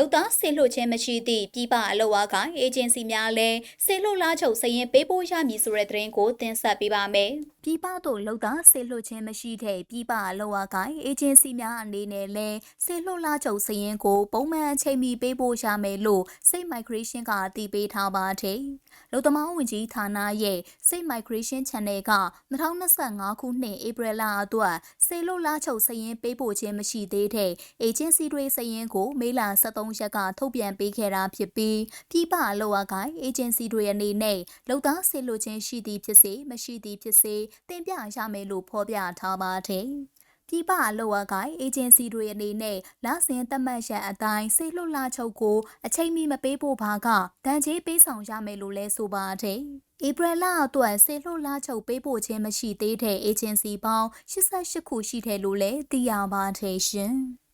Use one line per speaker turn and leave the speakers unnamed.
လုံသားဆေလွတ်ခြင်းမရှိသည့်ပြည်ပအလုပ်အကိုင်အေဂျင်စီများလည်းဆေလွတ်လားချုပ်စရင်ပေးပို့ရမည်ဆိုတဲ့သတင်းကိုတင်ဆက်ပေးပါမယ်။ပြည်ပသို့လုံသားဆေလွတ်ခြင်းမရှိတဲ့ပြည်ပအလုပ်အကိုင်အေဂျင်စီများအနေနဲ့လည်းဆေလွတ်လားချုပ်စရင်ကိုပုံမှန်အချိန်မီပေးပို့ရမယ်လို့စိတ် migration ကအတည်ပြုထားပါတယ်။လုံသမားဝင်ကြီးဌာနရဲ့စိတ် migration channel က2025ခုနှစ်ဧပြီလအတွက်ဆေလွတ်လားချုပ်စရင်ပေးပို့ခြင်းမရှိသေးတဲ့အေဂျင်စီတွေစရင်ကိုမေလ23ရက်ကထုတ်ပြန်ပေးခဲ့တာဖြစ်ပြီးပြည်ပအလုပ်အကိုင်အေဂျင်စီတွေအနေနဲ့လုံသားဆေလွတ်ခြင်းရှိသည်ဖြစ်စေမရှိသည်ဖြစ်စေတင်ပြရမယ်လို့ဖော်ပြထားပါတယ်။ပြည်ပအလုပ်အကိုင်အေဂျင်စီတွေအနေနဲ့လစဉ်သတ်မှတ်ရန်အတိုင်းဆေလွတ်လာချုပ်ကိုအချိန်မီမပေးဖို့ဘာကတန်ကြေးပေးဆောင်ရမယ်လို့လဲဆိုပါတယ်။ဧပြီလအတွက်ဆေလွတ်လာချုပ်ပေးပို့ခြင်းမရှိသေးတဲ့အေဂျင်စီပေါင်း88ခုရှိတယ်လို့လည်းသိရပါတယ်ရှင်။